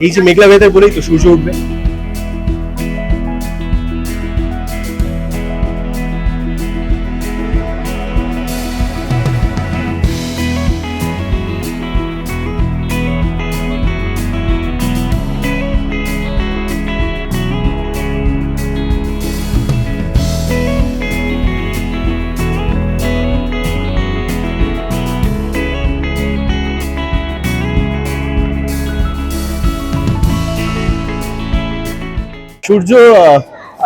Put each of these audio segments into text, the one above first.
এই যে মেঘলা ওয়েদার বলেই তো সূর্য উঠবে। সূর্য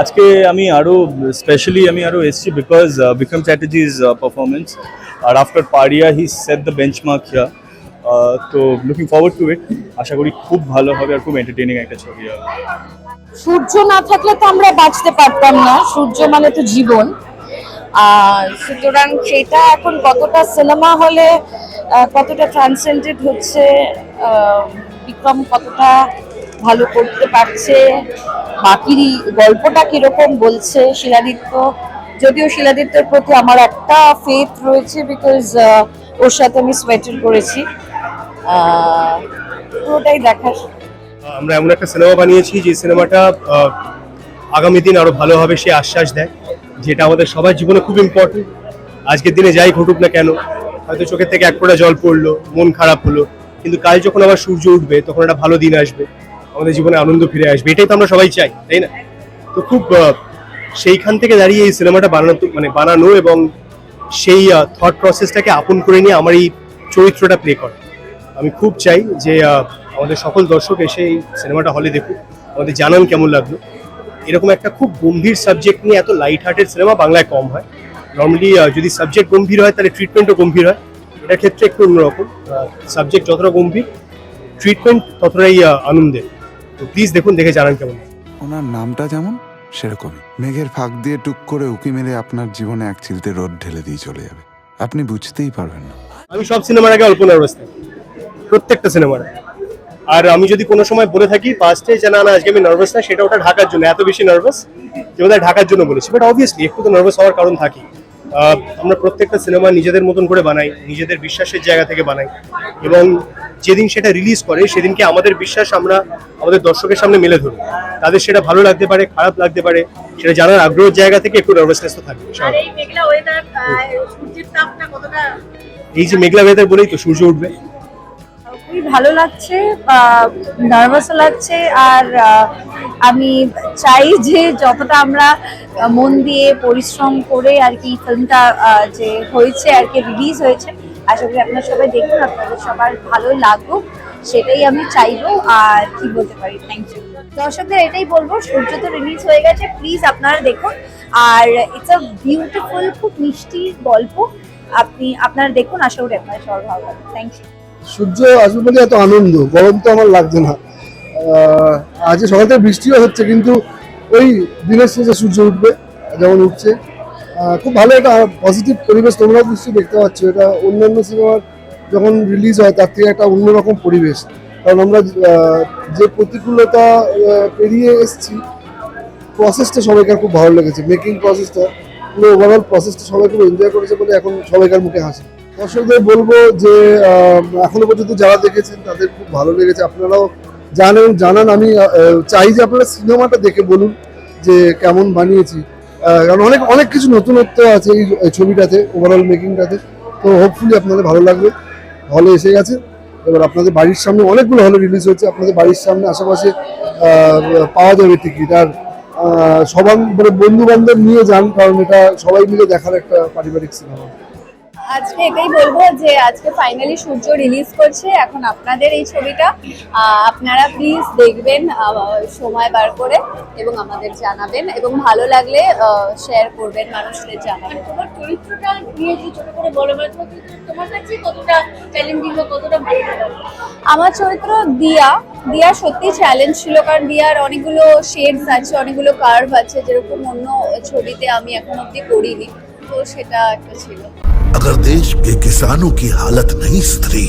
আজকে আমি আরও স্পেশালি আমি আরও এসেছি because Vikram Chatterjee's performance R after Pariah he set the benchmark here তো লুকিং ফরওয়ার্ড টু ইট আশা করি খুব ভালো হবে আর খুব এন্টারটেইনিং একটা ছবি হবে। সূর্য না থাকলে তো আমরা বাঁচতে পারতাম না। সূর্য মানে তো জীবন। সুতরাং সেটা এখন কতটা সিনেমা হলে কতটা ট্রান্সেন্ডেড হচ্ছে বিক্রম কতটা ভালো করতে পারছে। বাকি গল্পটা কীরকম বলছে শিলাদিত্য? যদিও শিলাদিত্যের প্রতি আমার একটা ফেথ রয়েছে বিকজ ওর সাথে আমি সোয়েটার করেছি পুরোটাই দেখার। আমরা এমন একটা সিনেমা বানিয়েছি যে সিনেমাটা আগামী দিন আরও ভালো হবে সে আশ্বাস দেয়, যেটা আমাদের সবার জীবনে খুব ইম্পর্টেন্ট আজকের দিনে যাই ঘটুক না কেন, হয়তো চোখের থেকে এক ফোঁটা জল পড়ল, মন খারাপ হলো, কিন্তু কাল যখন আবার সূর্য উঠবে, তখন একটা ভালো দিন আসবে। আমাদের জীবনে আনন্দ ফিরে আসবে, এটাই তো আমরা সবাই চাই, তাই না? তো খুব সেইখান থেকে দাঁড়িয়ে এই সিনেমাটা বানানো মানে বানানো এবং সেই থট প্রসেসটাকে আপন করে নিয়ে আমার এই চরিত্রটা প্লে করে। আমি খুব চাই যে আমাদের সকল দর্শক এসে এই সিনেমাটা হলে দেখুক, আমাদের জানান কেমন লাগল। এরকম একটা খুব গম্ভীর সাবজেক্ট নিয়ে এত লাইট হার্টেড সিনেমা বাংলায় কম হয়। নর্মালি যদি সাবজেক্ট গম্ভীর হয়, তাহলে ট্রিটমেন্টও গম্ভীর হয়। এটার ক্ষেত্রে একটু অন্যরকম সাবজেক্ট যতটা গম্ভীর ট্রিটমেন্ট ততটাই আনন্দের। তো প্লিজ দেখুন দেখে জানান কেমন। ওনার নামটা যেমন সেরকমই। মেঘের ফাঁক দিয়ে টুক করে উকি মেরে আপনার জীবনে এক চিলতে রোদ ঢেলে দিয়ে চলে যাবে। আপনি বুঝতেই পারবেন না। আমি সব সিনেমার আগে অল্প নার্ভাস থাকি। প্রত্যেকটা সিনেমার। আর আমি যদি কোনো সময় বলে থাকি ফার্স্টে যে না না আজকে আমি নার্ভাস না সেটা ওটা ঢাকার জন্য এত বেশি নার্ভাস যে বোধহয় ঢাকার জন্য বলেছি। বাট অবভিয়াসলি একটু তো নার্ভাস হওয়ার কারণ থাকি আমরা প্রত্যেকটা সিনেমা নিজেদের মতন করে বানাই নিজেদের বিশ্বাসের জায়গা থেকে বানাই। এবং যেদিন সেটা রিলিজ করে সেদিনকে আমাদের বিশ্বাস আমরা আমাদের দর্শকের সামনে মেলে ধরি তাদের সেটা ভালো লাগতে পারে খারাপ লাগতে পারে সেটা জানার আগ্রহের জায়গা থেকে একটু নার্ভাসনেস তো থাকবে এই যে মেঘলা ওয়েদার বলেই তো সূর্য উঠবে। খুবই ভালো লাগছে নার্ভাসও লাগছে আর আমি চাই যে যতটা আমরা মন দিয়ে পরিশ্রম করে আর কি ফিল্মটা যে হয়েছে আর কি রিলিজ হয়েছে আশা করি আপনারা সবাই দেখুন, আপনাদের সবার ভালো লাগুক, সেটাই আমি চাইব আর কি বলতে পারি থ্যাংক ইউ দর্শকদের এটাই বলব, সূর্য তো রিলিজ হয়ে গেছে প্লিজ আপনারা দেখুন, আর ইটস আ বিউটিফুল খুব মিষ্টি গল্প, আপনি, আপনারা দেখুন, আশা করি আপনাদের সবার ভালো লাগবে থ্যাংক ইউ সূর্য আসবে বলে এত আনন্দ, গরম তো আমার লাগছে না। আজ সকাল বৃষ্টিও হচ্ছে, কিন্তু ওই দিনের শেষে সূর্য উঠবে, যেমন উঠছে। খুব ভালো একটা পজিটিভ পরিবেশ তোমরাও নিশ্চয়ই দেখতে পাচ্ছ। এটা অন্যান্য সিনেমার যখন রিলিজ হয়, তার থেকে একটা অন্যরকম পরিবেশ। কারণ আমরা যে প্রতিকূলতা পেরিয়ে এসেছি প্রসেসটা সবাইকার খুব ভালো লেগেছে। মেকিং প্রসেসটা পুরো ওভারঅল প্রসেসটা সবাই খুব এনজয় করেছে বলে এখন সবাইকার মুখে হাসি। দর্শকদের বলব যে এখনও পর্যন্ত যারা দেখেছেন, তাদের খুব ভালো লেগেছে। আপনারাও জানেন, জানান। আমি চাই যে আপনারা সিনেমাটা দেখে বলুন যে কেমন বানিয়েছি। কারণ অনেক অনেক কিছু নতুনত্ব আছে এই ছবিটাতে ওভারঅল মেকিংটাতে তো হোপফুলি আপনাদের ভালো লাগবে। হলে এসে গেছে। এবার আপনাদের বাড়ির সামনে অনেকগুলো হলে রিলিজ হচ্ছে আপনাদের বাড়ির সামনে আশেপাশে পাওয়া যাবে টিকিট আর সবার মানে বন্ধু বান্ধব নিয়ে যান, কারণ এটা সবাই মিলে দেখার একটা পারিবারিক সিনেমা আজকে এটাই বলব যে আজকে ফাইনালি সূর্য রিলিজ করছে। এখন আপনাদের এই ছবিটা আপনারা প্লিজ দেখবেন সময় বার করে এবং আমাদের জানাবেন এবং ভালো লাগলে শেয়ার করবেন মানুষদের জানাবেন। তোমার চরিত্রটা নিয়ে যে ছোট করে বলো মানে তোমার কাছে কতটা চ্যালেঞ্জিং বা কতটা ভালো আমার চরিত্র দিয়া। দিয়া সত্যি চ্যালেঞ্জ ছিল কারণ দিয়ার অনেকগুলো শেডস আছে অনেকগুলো কার্ভ আছে যেরকম অন্য ছবিতে আমি এখন অব্দি করিনি। তো সেটা একটা ছিল अगर देश के किसानों की हालत नहीं सुधरी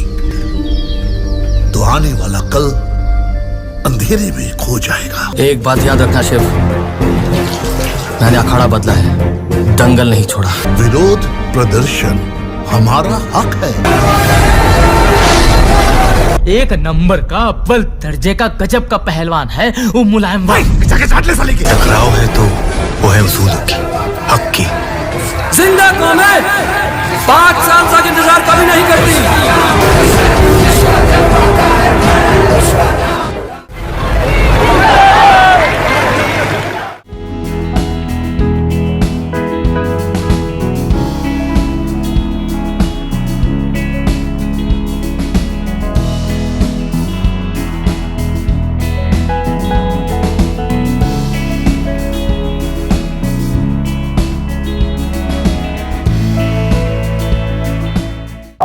तो आने वाला कल अंधेरे में खो जाएगा एक बात याद रखना शिव मैंने अखाड़ा बदला है दंगल नहीं छोड़ा विरोध प्रदर्शन हमारा हक है एक नंबर का अव्वल दर्जे का गजब का पहलवान है वो मुलायम भाई टकराव है तो वो है उसूलों की हक की زندہ قوم ہے۔ پانچ سال تک انتظار کبھی نہیں کرتی۔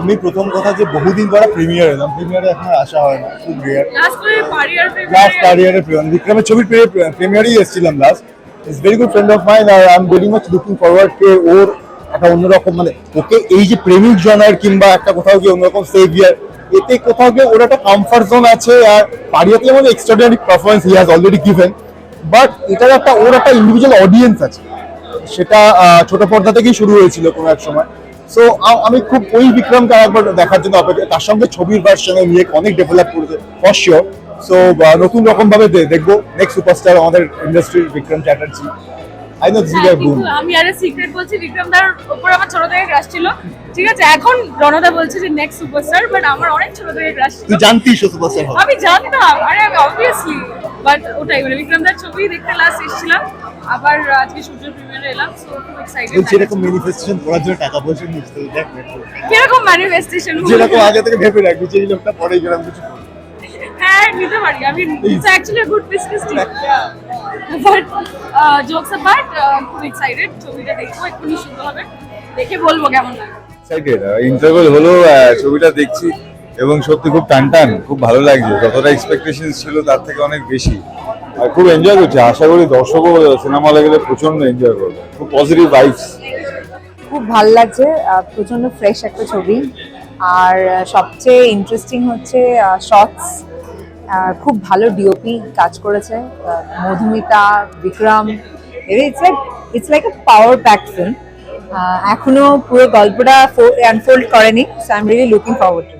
আমি প্রথম কথা যে বহুদিন পরে প্রিমিয়ার এলাম প্রিমিয়ারে এখন আসা হয় না খুব রেয়ার লাস্ট পারিয়ারের বিক্রমের ছবির প্রিমিয়ারই এসেছিলাম last it's very good friend of mine R I am very much looking forward কে ওর একটা অন্যরকম মানে ওকে এই যে প্রেমিক জনার কিংবা একটা কোথাও গিয়ে অন্যরকম সেভিয়ার এতে কোথাও গিয়ে ওর একটা কমফর্ট জোন আছে আর পারিয়াতে যেমন extraordinary performance he has already given but এটার একটা ওর একটা ইন্ডিভিজুয়াল অডিয়েন্স আছে। সেটা ছোট পর্দা থেকেই শুরু হয়েছিল কোনো এক সময়। সো আমি খুব ওই বিক্রমকে একবার দেখার জন্য অপেক্ষা তার সঙ্গে ছবির ভার্সনে নিয়ে অনেক ডেভেলপ করেছে ফর শিওর সো নতুন রকম ভাবে দেখব। নেক্সট সুপারস্টার আমাদের ইন্ডাস্ট্রির বিক্রম চ্যাটার্জি। আই নো হ্যাঁ, বুম আমি আরে সিক্রেট বলছি বিক্রম দার উপর আমার ছোট থেকে ক্রাশ ছিল। ঠিক আছে এখন রণদা বলছে যে নেক্সট সুপারস্টার বাট আমার অনেক ছোট থেকে ক্রাশ ছিল। তুই জানতিস সুপারস্টার হবে। আমি জানতাম আরে আমি অবভিয়াসলি বাট ওটাই মানে বিক্রম দার ছবি দেখতে লাস্ট এসেছিলাম আবার আজকে সূর্য প্রিমিয়ারে এলাম সো খুব এক্সাইটেড বলছি এরকম ম্যানিফেস্টেশন করার জন্য টাকা পয়সা নিচ্ছে দেখ কীরকম ম্যানিফেস্টেশন যেরকম আগে থেকে ভেবে রাখবি যে এই লোকটা পরে গেলাম কিছু হ্যাঁ নিতে পারি। আমি it's actually good business team but jokes apart খুব এক্সাইটেড ছবিটা দেখব এক্ষুনি সুন্দর হবে। দেখে বলব কেমন লাগে। এক্সাইটেড ইন্টারভেল হলো ছবিটা দেখছি। এবং সত্যি খুব টান টান, খুব ভালো লাগছে। যতটা এক্সপেকটেশন ছিল তার থেকে অনেক বেশি। আর খুব এনজয় করছি। আশা করি দর্শকও সিনেমা লেগে প্রচণ্ড এনজয় করবে। খুব পজিটিভ ভাইবস খুব ভালো লাগছে প্রচণ্ড ফ্রেশ একটা ছবি। আর সবচেয়ে ইন্টারেস্টিং হচ্ছে শর্টস খুব ভালো ডিওপি কাজ করেছে। Madhumita, Vikram. It's like it's like a power pack film এখনও পুরো গল্পটা আনফোল্ড করেনি so I am really looking forward to